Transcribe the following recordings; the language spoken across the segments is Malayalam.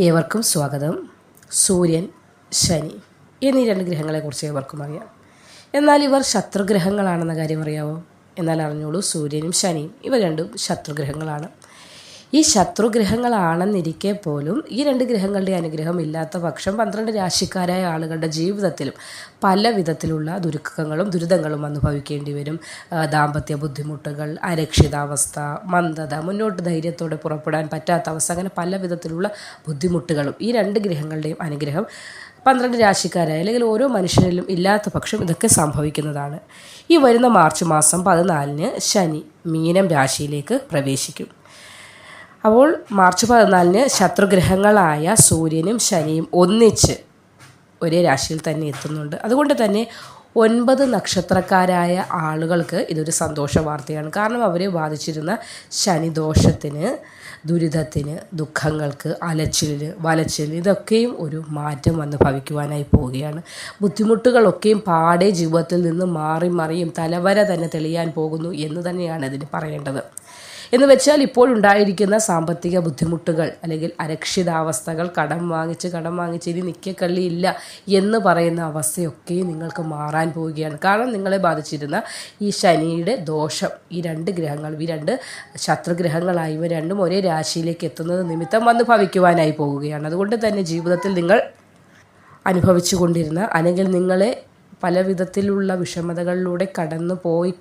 ഏവർക്കും സ്വാഗതം. സൂര്യൻ ശനി എന്നീ രണ്ട് ഗ്രഹങ്ങളെക്കുറിച്ച് ഏവർക്കും അറിയാം. എന്നാൽ ഇവർ ശത്രുഗ്രഹങ്ങളാണെന്ന കാര്യം അറിയാമോ എന്നാൽ അറിഞ്ഞോളൂ സൂര്യനും ശനിയും ഇവ രണ്ടും ശത്രുഗ്രഹങ്ങളാണ്. ഈ ശത്രുഗ്രഹങ്ങളാണെന്നിരിക്കെ പോലും ഈ രണ്ട് ഗ്രഹങ്ങളുടെ അനുഗ്രഹം ഇല്ലാത്ത പക്ഷം പന്ത്രണ്ട് രാശിക്കാരായ ആളുകളുടെ ജീവിതത്തിലും പല വിധത്തിലുള്ള ദുരുക്കങ്ങളും ദുരിതങ്ങളും അനുഭവിക്കേണ്ടി വരും. ദാമ്പത്യ ബുദ്ധിമുട്ടുകൾ അരക്ഷിതാവസ്ഥ മന്ദത മുന്നോട്ട് ധൈര്യത്തോടെ പുറപ്പെടാൻ പറ്റാത്ത അവസ്ഥ അങ്ങനെ പല വിധത്തിലുള്ള ബുദ്ധിമുട്ടുകളും ഈ രണ്ട് ഗ്രഹങ്ങളുടെയും അനുഗ്രഹം പന്ത്രണ്ട് രാശിക്കാരായ അല്ലെങ്കിൽ ഓരോ മനുഷ്യരിലും ഇല്ലാത്ത പക്ഷം ഇതൊക്കെ സംഭവിക്കുന്നതാണ്. ഈ വരുന്ന മാർച്ച് മാസം പതിനാലിന് ശനി മീനം രാശിയിലേക്ക് പ്രവേശിക്കും. അപ്പോൾ മാർച്ച് പതിനാലിന് ശത്രുഗ്രഹങ്ങളായ സൂര്യനും ശനിയും ഒന്നിച്ച് ഒരേ രാശിയിൽ തന്നെ എത്തുന്നുണ്ട്. അതുകൊണ്ട് തന്നെ ഒൻപത് നക്ഷത്രക്കാരായ ആളുകൾക്ക് ഇതൊരു സന്തോഷ വാർത്തയാണ്. കാരണം അവരെ ബാധിച്ചിരുന്ന ശനിദോഷത്തിന് ദുരിതത്തിന് ദുഃഖങ്ങൾക്ക് അലച്ചിലിന് വലച്ചിലിന് ഇതൊക്കെയും ഒരു മാറ്റം വന്ന് ഭവിക്കുവാനായി പോവുകയാണ്. ബുദ്ധിമുട്ടുകളൊക്കെയും പാടെ ജീവിതത്തിൽ നിന്ന് മാറി മറിയും തലവര തന്നെ തെളിയാൻ പോകുന്നു എന്ന് തന്നെയാണ് ഇതിന് പറയേണ്ടത്. എന്ന് വെച്ചാൽ ഇപ്പോൾ ഉണ്ടായിരിക്കുന്ന സാമ്പത്തിക ബുദ്ധിമുട്ടുകൾ അല്ലെങ്കിൽ അരക്ഷിതാവസ്ഥകൾ കടം വാങ്ങിച്ച് കടം വാങ്ങിച്ച് ഇനി നിൽക്കക്കള്ളിയില്ല എന്ന് പറയുന്ന അവസ്ഥയൊക്കെ നിങ്ങൾക്ക് മാറാൻ പോവുകയാണ്. കാരണം നിങ്ങളെ ബാധിച്ചിരുന്ന ഈ ശനിയുടെ ദോഷം ഈ രണ്ട് ഗ്രഹങ്ങൾ ഈ രണ്ട് ശത്രുഗ്രഹങ്ങളായി ഇവ രണ്ടും ഒരേ രാശിയിലേക്ക് എത്തുന്നത് നിമിത്തം വന്ന് ഭവിക്കുവാനായി പോവുകയാണ്. അതുകൊണ്ട് തന്നെ ജീവിതത്തിൽ നിങ്ങൾ അനുഭവിച്ചു കൊണ്ടിരുന്ന അല്ലെങ്കിൽ നിങ്ങളെ പല വിധത്തിലുള്ള വിഷമതകളിലൂടെ കടന്നു പോയി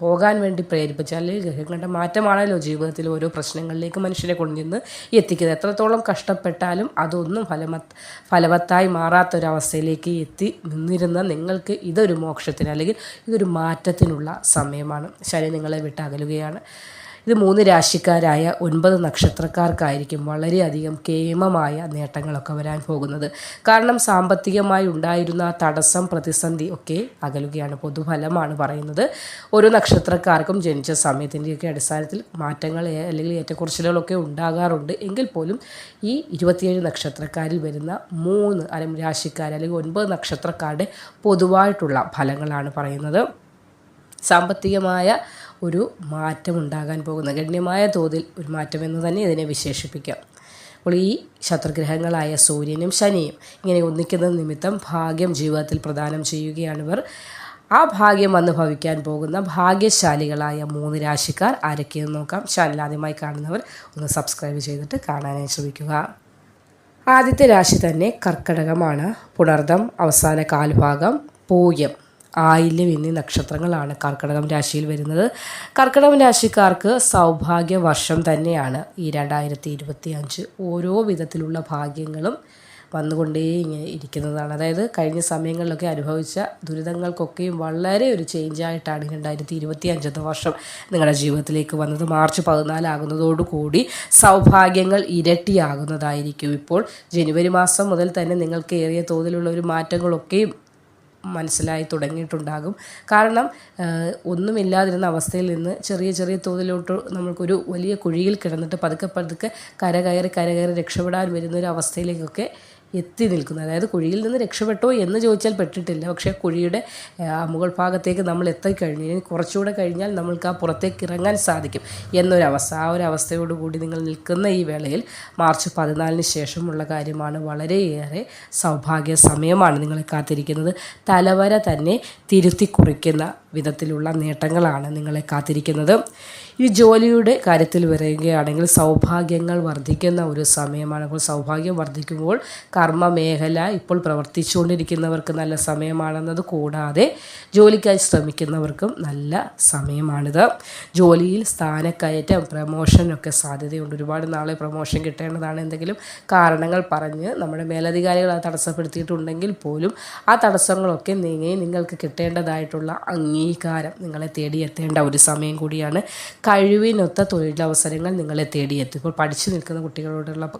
പോകാൻ വേണ്ടി പ്രേരിപ്പിച്ച അല്ലെങ്കിൽ ഗ്രഹങ്ങളുടെ മാറ്റമാണല്ലോ ജീവിതത്തിൽ ഓരോ പ്രശ്നങ്ങളിലേക്ക് മനുഷ്യനെ കൊണ്ടുവന്ന് എത്തിക്കുന്നത്. എത്രത്തോളം കഷ്ടപ്പെട്ടാലും അതൊന്നും ഫലമത് ഫലവത്തായി മാറാത്തൊരവസ്ഥയിലേക്ക് എത്തി നിന്നിരുന്ന നിങ്ങൾക്ക് ഇതൊരു മോക്ഷത്തിന് അല്ലെങ്കിൽ ഇതൊരു മാറ്റത്തിനുള്ള സമയമാണ്. ശനി നിങ്ങളെ വിട്ട് അകലുകയാണ് ഇത് മൂന്ന് രാശിക്കാരായ ഒൻപത് നക്ഷത്രക്കാർക്കായിരിക്കും വളരെയധികം കേമമായ നേട്ടങ്ങളൊക്കെ വരാൻ പോകുന്നത്. കാരണം സാമ്പത്തികമായി ഉണ്ടായിരുന്ന തടസ്സം പ്രതിസന്ധി ഒക്കെ അകലുകയാണ് പൊതുഫലമാണ് പറയുന്നത്. ഓരോ നക്ഷത്രക്കാർക്കും ജനിച്ച സമയത്തിന്റെയൊക്കെ അടിസ്ഥാനത്തിൽ മാറ്റങ്ങൾ അല്ലെങ്കിൽ ഏറ്റക്കുറച്ചിലുകളൊക്കെ ഉണ്ടാകാറുണ്ട്. എങ്കിൽ പോലും ഈ ഇരുപത്തിയേഴ് നക്ഷത്രക്കാരിൽ വരുന്ന മൂന്ന് അല്ല രാശിക്കാർ അല്ലെങ്കിൽ ഒൻപത് നക്ഷത്രക്കാരുടെ പൊതുവായിട്ടുള്ള ഫലങ്ങളാണ് പറയുന്നത്. സാമ്പത്തികമായ ഒരു മാറ്റം ഉണ്ടാകാൻ പോകുന്ന ഗണ്യമായ തോതിൽ ഒരു മാറ്റമെന്ന് തന്നെ ഇതിനെ വിശേഷിപ്പിക്കാം. അപ്പോൾ ഈ ശത്രുഗ്രഹങ്ങളായ സൂര്യനും ശനിയും ഇങ്ങനെ ഒന്നിക്കുന്ന നിമിത്തം ഭാഗ്യം ജീവിതത്തിൽ പ്രദാനം ചെയ്യുകയാണിവർ ആ ഭാഗ്യം വന്ന് ഭവിക്കാൻ പോകുന്ന ഭാഗ്യശാലികളായ മൂന്ന് രാശിക്കാർ ആരൊക്കെയെന്ന് നോക്കാം. ചാനൽ ആദ്യമായി കാണുന്നവർ ഒന്ന് സബ്സ്ക്രൈബ് ചെയ്തിട്ട് കാണാനായി ശ്രമിക്കുക. ആദ്യത്തെ രാശി തന്നെ കർക്കടകമാണ്. പുണർദം അവസാന കാൽഭാഗം പൂയം. ആയില്യം എന്നീ നക്ഷത്രങ്ങളാണ് കർക്കിടകം രാശിയിൽ വരുന്നത്. കർക്കിടകം രാശിക്കാർക്ക് സൗഭാഗ്യ വർഷം തന്നെയാണ്. ഈ രണ്ടായിരത്തി ഇരുപത്തി അഞ്ച് ഓരോ വിധത്തിലുള്ള ഭാഗ്യങ്ങളും വന്നുകൊണ്ടേ ഇരിക്കുന്നതാണ്. അതായത് കഴിഞ്ഞ സമയങ്ങളിലൊക്കെ അനുഭവിച്ച ദുരിതങ്ങൾക്കൊക്കെയും വളരെ ഒരു ചേഞ്ചായിട്ടാണ് രണ്ടായിരത്തി ഇരുപത്തി അഞ്ചത്തെ വർഷം നിങ്ങളുടെ ജീവിതത്തിലേക്ക് വന്നത്. മാർച്ച് പതിനാലാകുന്നതോടുകൂടി സൗഭാഗ്യങ്ങൾ ഇരട്ടിയാകുന്നതായിരിക്കും ഇപ്പോൾ. ജനുവരി മാസം മുതൽ തന്നെ നിങ്ങൾക്ക് ഏറിയ തോതിലുള്ള ഒരു മാറ്റങ്ങളൊക്കെയും മനസ്സിലായി തുടങ്ങിയിട്ടുണ്ടാകും. കാരണം ഒന്നുമില്ലാതിരുന്ന അവസ്ഥയിൽ നിന്ന് ചെറിയ ചെറിയ തോതിലോട്ട് നമ്മൾക്കൊരു വലിയ കുഴിയിൽ കിടന്നിട്ട് പതുക്കെ പതുക്കെ കരകയറി കരകയറി രക്ഷപ്പെടാൻ വരുന്ന ഒരു അവസ്ഥയിലേക്കൊക്കെ എത്തി നിൽക്കുന്നത്. അതായത് കുഴിയിൽ നിന്ന് രക്ഷപ്പെട്ടോ എന്ന് ചോദിച്ചാൽ പെട്ടിട്ടില്ല. പക്ഷേ കുഴിയുടെ മുകൾ ഭാഗത്തേക്ക് നമ്മൾ എത്തിക്കഴിഞ്ഞു. ഇനി കുറച്ചുകൂടെ കഴിഞ്ഞാൽ നമ്മൾക്ക് ആ പുറത്തേക്ക് ഇറങ്ങാൻ സാധിക്കും എന്നൊരവസ്ഥ ആ ഒരു അവസ്ഥയോടുകൂടി നിങ്ങൾ നിൽക്കുന്ന ഈ വേളയിൽ മാർച്ച് പതിനാലിന് ശേഷമുള്ള കാര്യമാണ് വളരെയേറെ സൗഭാഗ്യ സമയമാണ് നിങ്ങളെ കാത്തിരിക്കുന്നത്. തലവര തന്നെ തിരുത്തി കുറിക്കുന്ന വിധത്തിലുള്ള നേട്ടങ്ങളാണ് നിങ്ങളെ കാത്തിരിക്കുന്നത്. ഈ ജോലിയുടെ കാര്യത്തിൽ വരികയാണെങ്കിൽ സൗഭാഗ്യങ്ങൾ വർദ്ധിക്കുന്ന ഒരു സമയമാണ്. അപ്പോൾ സൗഭാഗ്യം വർദ്ധിക്കുമ്പോൾ കർമ്മ മേഖല ഇപ്പോൾ പ്രവർത്തിച്ചുകൊണ്ടിരിക്കുന്നവർക്ക് നല്ല സമയമാണെന്നത് കൂടാതെ ജോലിക്കായി ശ്രമിക്കുന്നവർക്കും നല്ല സമയമാണിത്. ജോലിയിൽ സ്ഥാനക്കയറ്റം പ്രമോഷനൊക്കെ സാധ്യതയുണ്ട്. ഒരുപാട് നാളെ പ്രമോഷൻ കിട്ടേണ്ടതാണ് എന്തെങ്കിലും കാരണങ്ങൾ പറഞ്ഞ് നമ്മുടെ മേലധികാരികൾ അത് തടസ്സപ്പെടുത്തിയിട്ടുണ്ടെങ്കിൽ പോലും ആ തടസ്സങ്ങളൊക്കെ നീങ്ങി നിങ്ങൾക്ക് കിട്ടേണ്ടതായിട്ടുള്ള അംഗീകാരം നിങ്ങളെ തേടിയെത്തേണ്ട ഒരു സമയം കൂടിയാണ്. കഴിവിനൊത്ത തൊഴിലവസരങ്ങൾ നിങ്ങളെ തേടിയെത്തും. ഇപ്പോൾ പഠിച്ചു നിൽക്കുന്ന കുട്ടികളോടുള്ള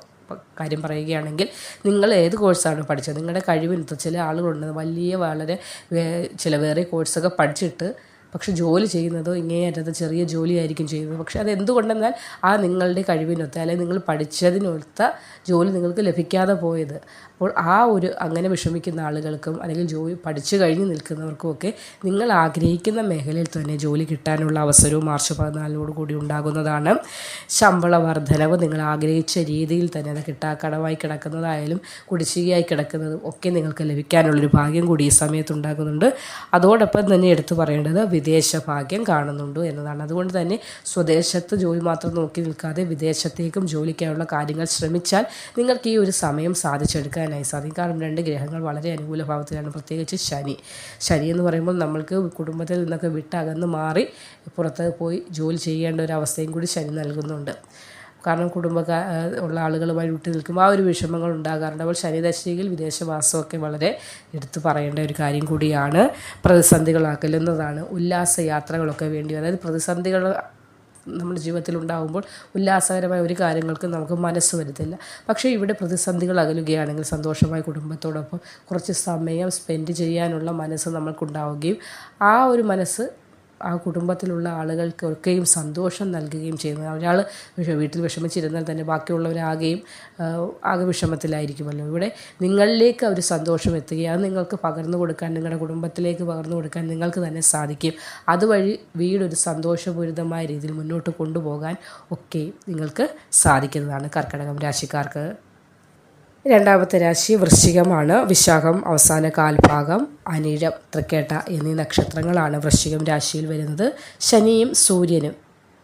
കാര്യം പറയുകയാണെങ്കിൽ നിങ്ങൾ ഏത് കോഴ്സാണ് പഠിച്ചത്? നിങ്ങളുടെ കഴിവിനൊത്ത ചില ആളുകളുണ്ട്. വലിയ വളരെ വേ- ചില വേറെ കോഴ്സൊക്കെ പഠിച്ചിട്ട് പക്ഷെ ജോലി ചെയ്യുന്നത് ഇങ്ങേയറ്റത്ത് ചെറിയ ജോലിയായിരിക്കും ചെയ്യുന്നത്. പക്ഷെ അത് എന്തുകൊണ്ടെന്നാൽ ആ നിങ്ങളുടെ കഴിവിനൊത്ത അല്ലെങ്കിൽ നിങ്ങൾ പഠിച്ചതിനൊത്ത ജോലി നിങ്ങൾക്ക് ലഭിക്കാതെ പോയത് അപ്പോൾ ആ ഒരു അങ്ങനെ വിഷമിക്കുന്ന ആളുകൾക്കും അല്ലെങ്കിൽ ജോലി പഠിച്ചു കഴിഞ്ഞ് നിൽക്കുന്നവർക്കും ഒക്കെ നിങ്ങൾ ആഗ്രഹിക്കുന്ന മേഖലയിൽ തന്നെ ജോലി കിട്ടാനുള്ള അവസരവും മാർച്ച് പതിനാലിനോട് കൂടി ഉണ്ടാകുന്നതാണ്. ശമ്പള വർധനവ് നിങ്ങൾ ആഗ്രഹിച്ച രീതിയിൽ തന്നെ അത് കിട്ടാ കടമായി കിടക്കുന്നതായാലും കുടിശ്ശികയായി കിടക്കുന്നതും ഒക്കെ നിങ്ങൾക്ക് ലഭിക്കാനുള്ളൊരു ഭാഗ്യം കൂടി ഈ സമയത്ത് ഉണ്ടാകുന്നുണ്ട്. അതോടൊപ്പം തന്നെ എടുത്തു പറയേണ്ടത് വിദേശ ഭാഗ്യം കാണുന്നുണ്ട് എന്നതാണ്. അതുകൊണ്ട് തന്നെ സ്വദേശത്ത് ജോലി മാത്രം നോക്കി നിൽക്കാതെ വിദേശത്തേക്കും ജോലിക്കായുള്ള കാര്യങ്ങൾ ശ്രമിച്ചാൽ നിങ്ങൾക്ക് ഈ ഒരു സമയം സാധിച്ചെടുക്കാനായി സാധിക്കും കാരണം രണ്ട് ഗ്രഹങ്ങൾ വളരെ അനുകൂല ഭാവത്തിലാണ്. പ്രത്യേകിച്ച് ശനി. ശനി എന്ന് പറയുമ്പോൾ നമ്മൾക്ക് കുടുംബത്തിൽ നിന്നൊക്കെ വിട്ടകന്ന് മാറി പുറത്ത് പോയി ജോലി ചെയ്യേണ്ട ഒരു അവസ്ഥയും കൂടി ശനി നൽകുന്നുണ്ട്. കാരണം കുടുംബക്കാർ ഉള്ള ആളുകളുമായി വിട്ടു നിൽക്കുമ്പോൾ ആ ഒരു വിഷമങ്ങൾ ഉണ്ടാകാറുണ്ട്. അപ്പോൾ ശനിദശയിൽ വിദേശവാസമൊക്കെ വളരെ എടുത്തു പറയേണ്ട ഒരു കാര്യം കൂടിയാണ്. പ്രതിസന്ധികളാക്കലെന്നതാണ്. ഉല്ലാസ യാത്രകളൊക്കെ വേണ്ടി. അതായത് പ്രതിസന്ധികൾ നമ്മുടെ ജീവിതത്തിൽ ഉണ്ടാകുമ്പോൾ ഉല്ലാസകരമായ ഒരു കാര്യങ്ങൾക്കും നമുക്ക് മനസ്സ് വരുത്തില്ല. പക്ഷേ ഇവിടെ പ്രതിസന്ധികൾ അകലുകയാണെങ്കിൽ സന്തോഷമായ കുടുംബത്തോടൊപ്പം കുറച്ച് സമയം സ്പെൻഡ് ചെയ്യാനുള്ള മനസ്സ് നമ്മൾക്കുണ്ടാവുകയും ആ ഒരു മനസ്സ് ആ കുടുംബത്തിലുള്ള ആളുകൾക്കൊക്കെയും സന്തോഷം നൽകുകയും ചെയ്യുന്നത് ഒരാൾ വീട്ടിൽ വിഷമിച്ചിരുന്നാൽ തന്നെ ബാക്കിയുള്ളവരാകെയും ആകെ വിഷമത്തിലായിരിക്കുമല്ലോ. ഇവിടെ നിങ്ങളിലേക്ക് ഒരു സന്തോഷം എത്തുകയും അത് നിങ്ങൾക്ക് പകർന്നു കൊടുക്കാൻ നിങ്ങളുടെ കുടുംബത്തിലേക്ക് പകർന്നു കൊടുക്കാൻ നിങ്ങൾക്ക് തന്നെ സാധിക്കും. അതുവഴി വീടൊരു സന്തോഷപൂരിതമായ രീതിയിൽ മുന്നോട്ട് കൊണ്ടുപോകാൻ ഒക്കെ നിങ്ങൾക്ക് സാധിക്കുന്നതാണ് കർക്കിടകം രാശിക്കാർക്ക്. രണ്ടാമത്തെ രാശി വൃശ്ചികമാണ്. വിശാഖം അവസാന കാൽഭാഗം അനിഴം തൃക്കേട്ട എന്നീ നക്ഷത്രങ്ങളാണ് വൃശ്ചികം രാശിയിൽ വരുന്നത്. ശനിയും സൂര്യനും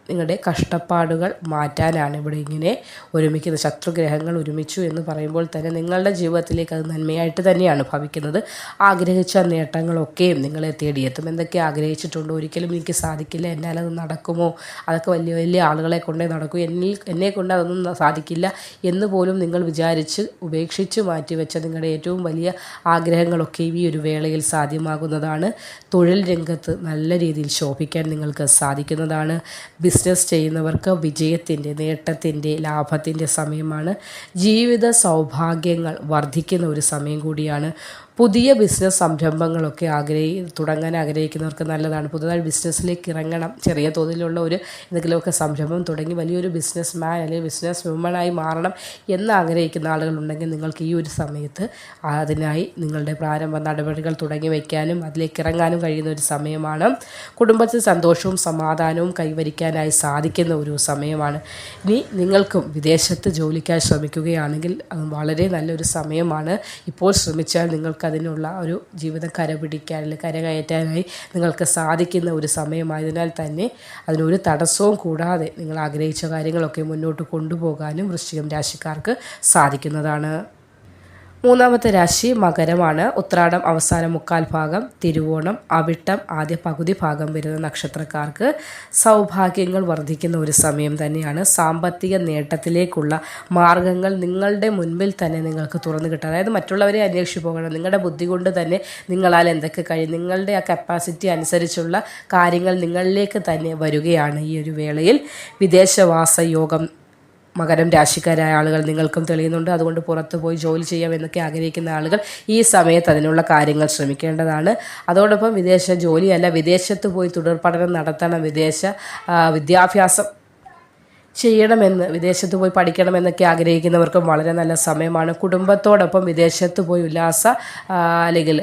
നിങ്ങളുടെ കഷ്ടപ്പാടുകൾ മാറ്റാനാണ് ഇവിടെ ഇങ്ങനെ ഒരുമിക്കുന്നത് ശത്രുഗ്രഹങ്ങൾ ഒരുമിച്ചു എന്ന് പറയുമ്പോൾ തന്നെ നിങ്ങളുടെ ജീവിതത്തിലേക്ക് അത് നന്മയായിട്ട് തന്നെയാണ് ഭവിക്കുന്നത്. ആഗ്രഹിച്ച നേട്ടങ്ങളൊക്കെയും നിങ്ങളെ തേടിയെത്തും. എന്തൊക്കെ ആഗ്രഹിച്ചിട്ടുണ്ടോ? ഒരിക്കലും എനിക്ക് സാധിക്കില്ല. എന്നാൽ അത് നടക്കുമോ? അതൊക്കെ വലിയ വലിയ ആളുകളെ കൊണ്ടേ നടക്കൂ. എന്നിൽ എന്നെ കൊണ്ട് അതൊന്നും സാധിക്കില്ല എന്ന് പോലും നിങ്ങൾ വിചാരിച്ച് ഉപേക്ഷിച്ച് മാറ്റിവെച്ച നിങ്ങളുടെ ഏറ്റവും വലിയ ആഗ്രഹങ്ങളൊക്കെയും ഈ ഒരു വേളയിൽ സാധ്യമാകുന്നതാണ്. തൊഴിൽ രംഗത്ത് നല്ല രീതിയിൽ ശോഭിക്കാൻ നിങ്ങൾക്ക് സാധിക്കുന്നതാണ്. ബിസിനസ് ചെയ്യുന്നവർക്ക് വിജയത്തിന്റെ നേട്ടത്തിന്റെ ലാഭത്തിന്റെ സമയമാണ്. ജീവിത സൗഭാഗ്യങ്ങൾ വർദ്ധിക്കുന്ന ഒരു സമയം കൂടിയാണ്. പുതിയ ബിസിനസ് സംരംഭങ്ങളൊക്കെ ആഗ്രഹി തുടങ്ങാൻ ആഗ്രഹിക്കുന്നവർക്ക് നല്ലതാണ്. പുതുതായി ബിസിനസ്സിലേക്ക് ഇറങ്ങണം. ചെറിയ തോതിലുള്ള ഒരു എന്തെങ്കിലുമൊക്കെ സംരംഭം തുടങ്ങി വലിയൊരു ബിസിനസ് മാൻ അല്ലെങ്കിൽ ബിസിനസ് വുമണായി മാറണം എന്ന് ആഗ്രഹിക്കുന്ന ആളുകളുണ്ടെങ്കിൽ നിങ്ങൾക്ക് ഈ ഒരു സമയത്ത് അതിനായി നിങ്ങളുടെ പ്രാരംഭ നടപടികൾ തുടങ്ങി വയ്ക്കാനും അതിലേക്ക് ഇറങ്ങാനും കഴിയുന്ന ഒരു സമയമാണ്. കുടുംബത്തിൽ സന്തോഷവും സമാധാനവും കൈവരിക്കാനായി സാധിക്കുന്ന ഒരു സമയമാണ്. ഇനി നിങ്ങൾക്കും വിദേശത്ത് ജോലിക്കായി ശ്രമിക്കുകയാണെങ്കിൽ വളരെ നല്ലൊരു സമയമാണ്. ഇപ്പോൾ ശ്രമിച്ചാൽ നിങ്ങൾക്ക് അതിനുള്ള ഒരു ജീവിതം കരപിടിക്കാൻ അല്ലെങ്കിൽ കരകയറ്റാനായി നിങ്ങൾക്ക് സാധിക്കുന്ന ഒരു സമയമായതിനാൽ തന്നെ അതിനൊരു തടസ്സവും കൂടാതെ നിങ്ങൾ ആഗ്രഹിച്ച കാര്യങ്ങളൊക്കെ മുന്നോട്ട് കൊണ്ടുപോകാനും വൃശ്ചികം രാശിക്കാർക്ക് സാധിക്കുന്നതാണ്. മൂന്നാമത്തെ രാശി മകരമാണ്. ഉത്രാടം അവസാന മുക്കാൽ ഭാഗം തിരുവോണം അവിട്ടം ആദ്യ പകുതി ഭാഗം വരുന്ന നക്ഷത്രക്കാർക്ക് സൗഭാഗ്യങ്ങൾ വർദ്ധിക്കുന്ന ഒരു സമയം തന്നെയാണ്. സാമ്പത്തിക നേട്ടത്തിലേക്കുള്ള മാർഗങ്ങൾ നിങ്ങളുടെ മുൻപിൽ തന്നെ നിങ്ങൾക്ക് തുറന്നു കിട്ടുക അതായത് മറ്റുള്ളവരെ അന്വേഷിച്ച് പോകണം. നിങ്ങളുടെ ബുദ്ധി കൊണ്ട് തന്നെ നിങ്ങളാൽ എന്തൊക്കെ കഴിയും. നിങ്ങളുടെ ആ കപ്പാസിറ്റി അനുസരിച്ചുള്ള കാര്യങ്ങൾ നിങ്ങളിലേക്ക് തന്നെ വരികയാണ് ഈ ഒരു വേളയിൽ. വിദേശവാസ യോഗം മകരം രാശിക്കാരായ ആളുകൾ നിങ്ങൾക്കും തെളിയുന്നുണ്ട്. അതുകൊണ്ട് പുറത്ത് പോയി ജോലി ചെയ്യാം എന്നൊക്കെ ആഗ്രഹിക്കുന്ന ആളുകൾ ഈ സമയത്ത് അതിനുള്ള കാര്യങ്ങൾ ശ്രമിക്കേണ്ടതാണ്. അതോടൊപ്പം വിദേശ ജോലിയല്ല വിദേശത്ത് പോയി തുടർ പഠനം നടത്തണം വിദേശ വിദ്യാഭ്യാസം ചെയ്യണമെന്ന് വിദേശത്ത് പോയി പഠിക്കണമെന്നൊക്കെ ആഗ്രഹിക്കുന്നവർക്കും വളരെ നല്ല സമയമാണ്. കുടുംബത്തോടൊപ്പം വിദേശത്ത് പോയി ഉല്ലാസ അല്ലെങ്കിൽ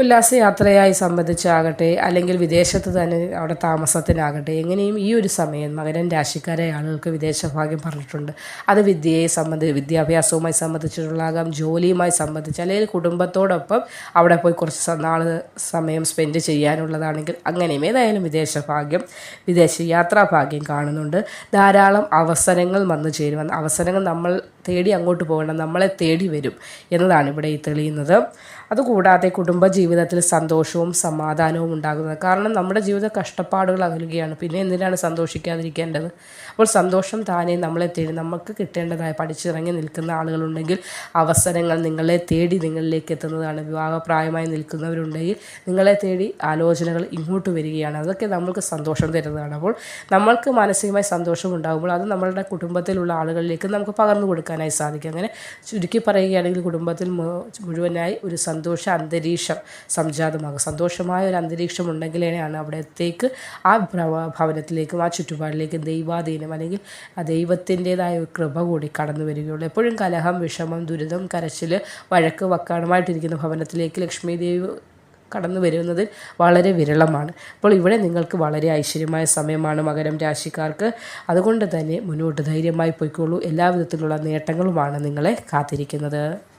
ഉല്ലാസയാത്രയായി സംബന്ധിച്ചാകട്ടെ അല്ലെങ്കിൽ വിദേശത്ത് തന്നെ അവിടെ താമസത്തിനാകട്ടെ എങ്ങനെയും ഈ ഒരു സമയം മകരൻ രാശിക്കാരെ ആളുകൾക്ക് വിദേശഭാഗ്യം പറഞ്ഞിട്ടുണ്ട്. അത് വിദ്യയെ സംബന്ധിച്ച് വിദ്യാഭ്യാസവുമായി സംബന്ധിച്ചിട്ടുള്ളതാകാം ജോലിയുമായി സംബന്ധിച്ച് അല്ലെങ്കിൽ കുടുംബത്തോടൊപ്പം അവിടെ പോയി കുറച്ച് നാൾ സമയം സ്പെൻഡ് ചെയ്യാനുള്ളതാണെങ്കിൽ അങ്ങനെയും ഏതായാലും വിദേശഭാഗ്യം വിദേശ യാത്രാഭാഗ്യം കാണുന്നുണ്ട്. ധാരാളം അവസരങ്ങൾ വന്നു ചേരും അവസരങ്ങൾ നമ്മൾ തേടി അങ്ങോട്ട് പോകണം നമ്മളെ തേടി വരും എന്നതാണ് ഇവിടെ ഈ തെളിയുന്നത്. അതുകൂടാതെ കുടുംബ ജീവിതത്തിൽ സന്തോഷവും സമാധാനവും ഉണ്ടാകുന്നത് കാരണം നമ്മുടെ ജീവിത കഷ്ടപ്പാടുകൾ അകലുകയാണ്. പിന്നെ എന്തിനാണ് സന്തോഷിക്കാതിരിക്കേണ്ടത്? അപ്പോൾ സന്തോഷം താനെ നമ്മളെ തേടി നമുക്ക് കിട്ടേണ്ടതായ പഠിച്ചിറങ്ങി നിൽക്കുന്ന ആളുകളുണ്ടെങ്കിൽ അവസരങ്ങൾ നിങ്ങളെ തേടി നിങ്ങളിലേക്ക് എത്തുന്നതാണ്. വിവാഹപ്രായമായി നിൽക്കുന്നവരുണ്ടെങ്കിൽ നിങ്ങളെ തേടി ആലോചനകൾ ഇങ്ങോട്ട് വരികയാണ്. അതൊക്കെ നമ്മൾക്ക് സന്തോഷം തരുന്നതാണ്. അപ്പോൾ നമ്മൾക്ക് മാനസികമായി സന്തോഷം ഉണ്ടാകുമ്പോൾ അത് നമ്മളുടെ കുടുംബത്തിലുള്ള ആളുകളിലേക്ക് നമുക്ക് പകർന്നു കൊടുക്കാൻ മനസ്സിലാക്കാനായി സാധിക്കും. അങ്ങനെ ചുരുക്കി പറയുകയാണെങ്കിൽ കുടുംബത്തിൽ മുഴുവനായി ഒരു സന്തോഷ അന്തരീക്ഷം സംജാതമാകും. സന്തോഷമായ ഒരു അന്തരീക്ഷം ഉണ്ടെങ്കിലാണ് അവിടത്തേക്ക് ആ ഭവ- ഭവനത്തിലേക്കും ആ ചുറ്റുപാടിലേക്കും ദൈവാധീനം അല്ലെങ്കിൽ ആ ദൈവത്തിന്റെതായ ഒരു കൃപ കൂടി കടന്നു വരികയുള്ളൂ. എപ്പോഴും കലഹം വിഷമം ദുരിതം കരച്ചിൽ വഴക്ക് വക്കാണുമായിട്ടിരിക്കുന്ന ഭവനത്തിലേക്ക് ലക്ഷ്മി ദേവി കടന്നു വരുന്നത് വളരെ വിരളമാണ്. അപ്പോൾ ഇവിടെ നിങ്ങൾക്ക് വളരെ ഐശ്വര്യമായ സമയമാണ് മകരം രാശിക്കാർക്ക്. അതുകൊണ്ട് തന്നെ മുന്നോട്ട് ധൈര്യമായി പോയിക്കോളൂ. എല്ലാവിധത്തിലുള്ള നേട്ടങ്ങളുമാണ് നിങ്ങളെ കാത്തിരിക്കുന്നത്.